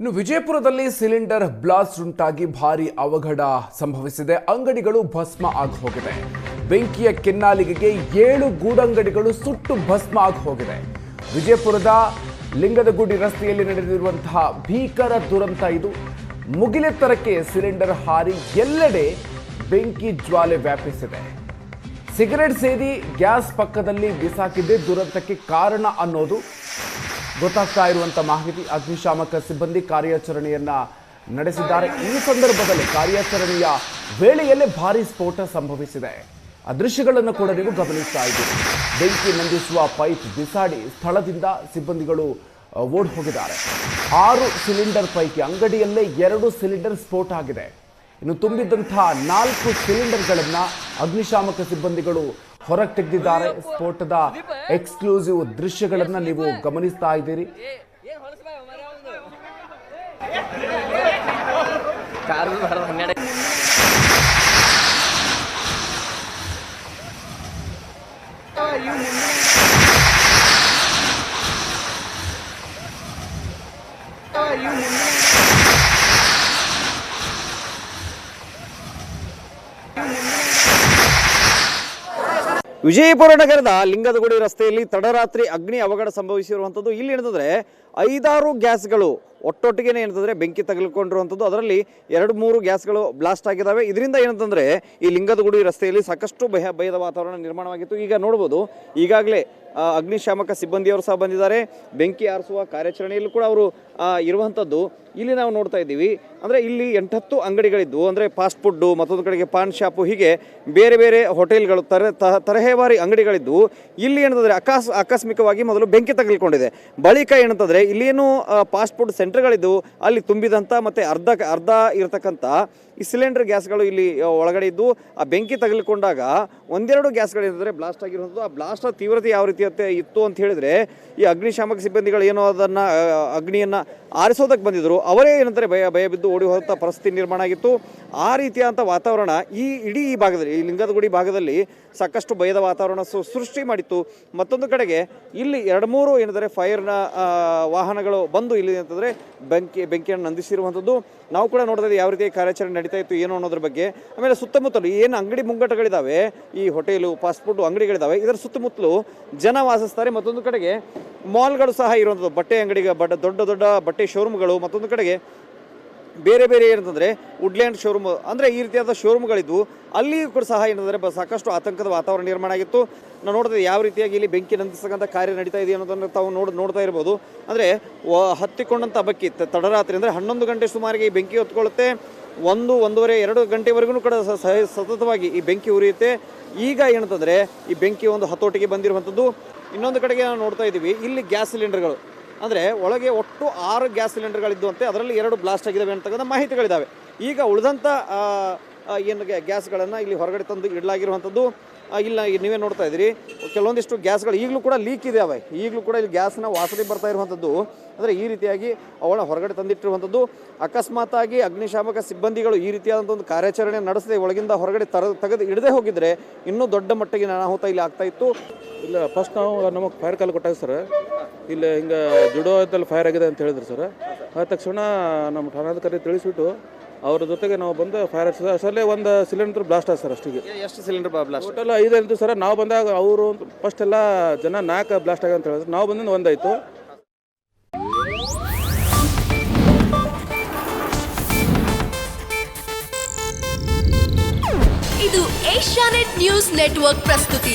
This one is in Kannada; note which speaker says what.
Speaker 1: ಇನ್ನು ವಿಜಯಪುರದಲ್ಲಿ ಸಿಲಿಂಡರ್ ಬ್ಲಾಸ್ಟ್ ಉಂಟಾಗಿ ಭಾರಿ ಅವಘಡ ಸಂಭವಿಸಿದೆ. ಅಂಗಡಿಗಳು ಭಸ್ಮ ಆಗಿ ಹೋಗಿದೆ ಬೆಂಕಿಯ ಕೆನ್ನಾಲಿಗೆಗೆ ಏಳು ಗೂಡಂಗಡಿಗಳು ಸುಟ್ಟು ಭಸ್ಮ ಆಗಿ ಹೋಗಿದೆ ವಿಜಯಪುರದ ಲಿಂಗದಗುಡಿ ರಸ್ತೆಯಲ್ಲಿ ನಡೆದಿರುವಂತಹ ಭೀಕರ ದುರಂತ ಇದು. ಮುಗಿಲೆತ್ತರಕ್ಕೆ ಸಿಲಿಂಡರ್ ಹಾರಿ ಎಲ್ಲೆಡೆ ಬೆಂಕಿ ಜ್ವಾಲೆ ವ್ಯಾಪಿಸಿದೆ. ಸಿಗರೆಟ್ ಸೇದಿ ಗ್ಯಾಸ್ ಪಕ್ಕದಲ್ಲಿ ಬಿಸಾಕಿದ್ದೇ ದುರಂತಕ್ಕೆ ಕಾರಣ ಅನ್ನೋದು ಗೊತ್ತಾಗ್ತಾ ಇರುವಂತ ಮಾಹಿತಿ ಅಗ್ನಿಶಾಮಕ ಸಿಬ್ಬಂದಿ ಕಾರ್ಯಾಚರಣೆಯನ್ನ ನಡೆಸಿದ್ದಾರೆ. ಈ ಸಂದರ್ಭದಲ್ಲಿ ಕಾರ್ಯಾಚರಣೆಯ ವೇಳೆಯಲ್ಲೇ ಭಾರಿ ಸ್ಫೋಟ ಸಂಭವಿಸಿದೆ. ಆ ದೃಶ್ಯಗಳನ್ನು ಕೂಡ ನೀವು ಗಮನಿಸ್ತಾ ಇದ್ದೀರಿ. ಬೆಂಕಿ ನಂದಿಸುವ ಪೈಪ್ ಬಿಸಾಡಿ ಸ್ಥಳದಿಂದ ಸಿಬ್ಬಂದಿಗಳು ಓಡ್ ಹೋಗಿದ್ದಾರೆ. ಆರು ಸಿಲಿಂಡರ್ ಪೈಕಿ ಅಂಗಡಿಯಲ್ಲೇ ಎರಡು ಸಿಲಿಂಡರ್ ಸ್ಫೋಟ ಆಗಿದೆ. ಇನ್ನು ತುಂಬಿದ್ದಂತಹ ನಾಲ್ಕು ಸಿಲಿಂಡರ್ಗಳನ್ನು ಅಗ್ನಿಶಾಮಕ ಸಿಬ್ಬಂದಿಗಳು ಹೊರಗೆ ತೆಗೆದಿದ್ದಾರೆ ಸ್ಫೋಟದ ಎಕ್ಸ್ಕ್ಲೂಸಿವ್ ದೃಶ್ಯಗಳನ್ನ ನೀವು ಗಮನಿಸ್ತಾ ಇದ್ದೀರಿ.
Speaker 2: ಕಾರು ವಿಜಯಪುರ ನಗರದ ಲಿಂಗದಗುಡಿ ರಸ್ತೆಯಲ್ಲಿ ತಡರಾತ್ರಿ ಅಗ್ನಿ ಅವಘಡ ಸಂಭವಿಸಿರುವಂಥದ್ದು. ಇಲ್ಲಿ ಏನಂತಂದ್ರೆ ಐದಾರು ಗ್ಯಾಸ್ಗಳು ಒಟ್ಟೊಟ್ಟಿಗೆ ಏನಂತಂದ್ರೆ ಬೆಂಕಿ ತಗಲ್ಕೊಂಡಿರುವಂಥದ್ದು. ಅದರಲ್ಲಿ ಎರಡು ಮೂರು ಗ್ಯಾಸ್ಗಳು ಬ್ಲಾಸ್ಟ್ ಆಗಿದ್ದಾವೆ. ಇದರಿಂದ ಏನಂತಂದರೆ ಈ ಲಿಂಗದಗುಡಿ ರಸ್ತೆಯಲ್ಲಿ ಸಾಕಷ್ಟು ಭಯ ಭಯದ ವಾತಾವರಣ ನಿರ್ಮಾಣವಾಗಿತ್ತು. ಈಗ ನೋಡ್ಬೋದು, ಈಗಾಗಲೇ ಅಗ್ನಿಶಾಮಕ ಸಿಬ್ಬಂದಿಯವರು ಸಹ ಬಂದಿದ್ದಾರೆ. ಬೆಂಕಿ ಆರಿಸುವ ಕಾರ್ಯಾಚರಣೆಯಲ್ಲೂ ಕೂಡ ಅವರು ಇರುವಂಥದ್ದು. ಇಲ್ಲಿ ನಾವು ನೋಡ್ತಾ ಇದ್ದೀವಿ, ಅಂದರೆ ಇಲ್ಲಿ ಎಂಟತ್ತು ಅಂಗಡಿಗಳಿದ್ವು ಅಂದರೆ ಫಾಸ್ಟ್ ಫುಡ್ಡು, ಮತ್ತೊಂದು ಕಡೆಗೆ ಪಾನ್ ಶಾಪು, ಹೀಗೆ ಬೇರೆ ಬೇರೆ ಹೋಟೆಲ್ಗಳು, ತರ ತರಹೇವಾರಿ ಅಂಗಡಿಗಳಿದ್ವು ಇಲ್ಲಿ ಏನಂತಂದರೆ ಅಕಾಸ್, ಆಕಸ್ಮಿಕವಾಗಿ ಮೊದಲು ಬೆಂಕಿ ತಗಲ್ಕೊಂಡಿದೆ. ಬಳಿಕ ಏನಂತಂದರೆ ಇಲ್ಲೇನು ಫಾಸ್ಟ್ ಫುಡ್ ಸೆಂಟರ್ಗಳಿದ್ವು ಅಲ್ಲಿ ತುಂಬಿದಂಥ ಮತ್ತು ಅರ್ಧ ಅರ್ಧ ಇರತಕ್ಕಂಥ ಈ ಸಿಲಿಂಡರ್ ಗ್ಯಾಸ್ಗಳು ಇಲ್ಲಿ ಒಳಗಡೆ ಇದ್ದು, ಆ ಬೆಂಕಿ ತಗಲಿಕೊಂಡಾಗ ಒಂದೆರಡು ಗ್ಯಾಸ್ಗಳು ಏನಂದರೆ ಬ್ಲಾಸ್ಟ್ ಆಗಿರುವಂಥದ್ದು. ಆ ಬ್ಲಾಸ್ಟ್ ತೀವ್ರತೆ ಯಾವ ರೀತಿ ಇತ್ತು ಅಂತ ಹೇಳಿದ್ರೆ, ಈ ಅಗ್ನಿಶಾಮಕ ಸಿಬ್ಬಂದಿಗಳು ಏನೋ ಅದನ್ನು ಅಗ್ನಿಯನ್ನು ಆರಿಸೋದಕ್ಕೆ ಬಂದಿದ್ರು. ಅವರೇ ಏನಂತಾರೆ, ಭಯ ಭಯ ಬಿದ್ದು ಓಡಿ ಹೋದಂಥ ಪರಿಸ್ಥಿತಿ ನಿರ್ಮಾಣ ಆಗಿತ್ತು. ಆ ರೀತಿಯಾದಂಥ ವಾತಾವರಣ ಈ ಇಡೀ ಈ ಭಾಗದಲ್ಲಿ, ಈ ಲಿಂಗದಗುಡಿ ಭಾಗದಲ್ಲಿ ಸಾಕಷ್ಟು ಭಯದ ವಾತಾವರಣ ಸೃಷ್ಟಿ ಮಾಡಿತ್ತು. ಮತ್ತೊಂದು ಕಡೆಗೆ, ಇಲ್ಲಿ ಎರಡು ಮೂರು ಏನಂದರೆ ಫೈರ್ನ ವಾಹನಗಳು ಬಂದು ಇಲ್ಲಿ ಅಂತಂದರೆ ಬೆಂಕಿ, ಬೆಂಕಿಯನ್ನು ನಂದಿಸಿರುವಂಥದ್ದು. ನಾವು ಕೂಡ ನೋಡಿದ್ರೆ ಯಾವ ರೀತಿ ಕಾರ್ಯಾಚರಣೆ ನಡೀತಾ ಇತ್ತು, ಏನು ಅನ್ನೋದ್ರ ಬಗ್ಗೆ. ಆಮೇಲೆ ಸುತ್ತಮುತ್ತಲು ಏನು ಅಂಗಡಿ ಮುಂಗಟಗಳಿದ್ದಾವೆ ಈ ಹೋಟೆಲು, ಫಾಸ್ಟ್ ಫುಡ್ ಅಂಗಡಿಗಳಿದ್ದಾವೆ ಇದರ ಸುತ್ತಮುತ್ತಲು ಜನ ವಾಸಿಸ್ತಾರೆ. ಮತ್ತೊಂದು ಕಡೆಗೆ ಮಾಲ್ಗಳು ಸಹ ಇರುವಂಥದ್ದು, ಬಟ್ಟೆ ಅಂಗಡಿಗೆ, ಬಡ, ದೊಡ್ಡ ದೊಡ್ಡ ಬಟ್ಟೆ ಶೋರೂಮ್ಗಳು, ಮತ್ತೊಂದು ಕಡೆಗೆ ಬೇರೆ ಬೇರೆ ಏನಂತಂದರೆ ವುಡ್ಲ್ಯಾಂಡ್ ಶೋರೂಮ್ ಅಂದರೆ ಈ ರೀತಿಯಾದ ಶೋರೂಮ್ಗಳಿದ್ವು ಅಲ್ಲಿಯೂ ಕೂಡ ಸಹ ಏನಂದರೆ ಸಾಕಷ್ಟು ಆತಂಕದ ವಾತಾವರಣ ನಿರ್ಮಾಣ ಆಗಿತ್ತು. ನಾವು ನೋಡಿದ್ರೆ ಯಾವ ರೀತಿಯಾಗಿ ಇಲ್ಲಿ ಬೆಂಕಿ ನಂದಿಸ್ತಕ್ಕಂಥ ಕಾರ್ಯ ನಡೀತಾ ಇದೆ ಅನ್ನೋದನ್ನು ತಾವು ನೋಡ್, ನೋಡ್ತಾ ಇರ್ಬೋದು. ಅಂದರೆ ಹತ್ತಿಕೊಂಡಂಥ ಬಕ್ಕಿ ತಡರಾತ್ರಿ ಅಂದರೆ ಹನ್ನೊಂದು ಗಂಟೆ ಸುಮಾರಿಗೆ ಈ ಬೆಂಕಿ ಹೊತ್ಕೊಳ್ಳುತ್ತೆ. ಒಂದು, ಒಂದೂವರೆ, ಎರಡು ಗಂಟೆವರೆಗೂ ಕೂಡ ಸತತವಾಗಿ ಈ ಬೆಂಕಿ ಉರಿಯುತ್ತೆ. ಈಗ ಏನಂತಂದರೆ, ಈ ಬೆಂಕಿ ಒಂದು ಹತೋಟಿಗೆ ಬಂದಿರುವಂಥದ್ದು. ಇನ್ನೊಂದು ಕಡೆಗೆ ನಾವು ನೋಡ್ತಾ ಇದ್ದೀವಿ, ಇಲ್ಲಿ ಗ್ಯಾಸ್ ಸಿಲಿಂಡರ್ಗಳು. ಅಂದರೆ ಒಳಗೆ ಒಟ್ಟು ಆರು ಗ್ಯಾಸ್ ಸಿಲಿಂಡರ್ಗಳಿದ್ದಂತೆ ಅದರಲ್ಲಿ ಎರಡು ಬ್ಲಾಸ್ಟ್ ಆಗಿದ್ದಾವೆ ಅಂತಕ್ಕಂಥ ಮಾಹಿತಿಗಳಿದ್ದಾವೆ ಈಗ ಉಳಿದಂಥ ಏನು ಗ್ಯಾಸ್ಗಳನ್ನು ಇಲ್ಲಿ ಹೊರಗಡೆ ತಂದು ಇಡಲಾಗಿರುವಂಥದ್ದು ಇಲ್ಲ ನೀವೇ ನೋಡ್ತಾ ಇದ್ದೀರಿ. ಕೆಲವೊಂದಿಷ್ಟು ಗ್ಯಾಸ್ಗಳು ಈಗಲೂ ಕೂಡ ಲೀಕ್ ಇದ್ದಾವೆ ಈಗಲೂ ಕೂಡ ಇಲ್ಲಿ ಗ್ಯಾಸ್ನ ವಾಸನೆ ಬರ್ತಾ ಇರುವಂಥದ್ದು. ಅಂದರೆ ಈ ರೀತಿಯಾಗಿ ಅವಳ ಹೊರಗಡೆ ತಂದಿಟ್ಟಿರುವಂಥದ್ದು. ಅಕಸ್ಮಾತಾಗಿ ಅಗ್ನಿಶಾಮಕ ಸಿಬ್ಬಂದಿಗಳು ಈ ರೀತಿಯಾದಂಥ ಒಂದು ಕಾರ್ಯಾಚರಣೆ ನಡೆಸದೆ ಒಳಗಿಂದ ಹೊರಗಡೆ ತರ, ತೆಗೆದು ಇಡದೆ ಹೋಗಿದ್ರೆ ಇನ್ನೂ ದೊಡ್ಡ ಮಟ್ಟಿಗೆ ಅನಾಹುತ ಇಲ್ಲಿ ಆಗ್ತಾ ಇತ್ತು.
Speaker 3: ಇಲ್ಲ ಫಸ್ಟ್ ನಾವು ನಮಗೆ ಫೈರ್ ಕಾಲ್ ಕೊಟ್ಟಾಗ ಸರ್ ಇಲ್ಲಿ ಹಿಂಗೆ ಜುಡೋ ಅಂತಲ್ಲಿ ಫೈರ್ ಆಗಿದೆ ಅಂತ ಹೇಳಿದ್ರು ಸರ್ ಆದ ತಕ್ಷಣ ನಮ್ಮ ಠಾಣಾಧಿಕಾರಿ ತಿಳಿಸ್ಬಿಟ್ಟು ಅವ್ರ ಜೊತೆಗೆ ನಾವು ಬಂದು ಫೈರ್ ಹಚ್ಚಿದ ಅಷ್ಟರಲ್ಲೇ ಒಂದು ಸಿಲಿಂಡರ್ ಬ್ಲಾಸ್ಟ್ ಆಯ್ತು ಸರ್ ಅಷ್ಟಿಗೆ.
Speaker 2: ಎಷ್ಟು ಸಿಲಿಂಡರ್ ಬ್ಲಾಸ್ಟ್
Speaker 3: ಟೋಟಲ್ ಐದು ಅಂತು ಸರ್. ನಾವು ಬಂದಾಗ ಅವರು ಫಸ್ಟ್ ಎಲ್ಲ ಜನ ನಾಲ್ಕು ಬ್ಲಾಸ್ಟ್ ಆಗ ಅಂತ ಹೇಳಿದ್ರು. ನಾವು ಬಂದಿಂದ ಒಂದಾಯಿತು
Speaker 4: ಇದು ಏಷ್ಯಾನೆಟ್ ನ್ಯೂಸ್ ನೆಟ್ವರ್ಕ್ ಪ್ರಸ್ತುತಿ.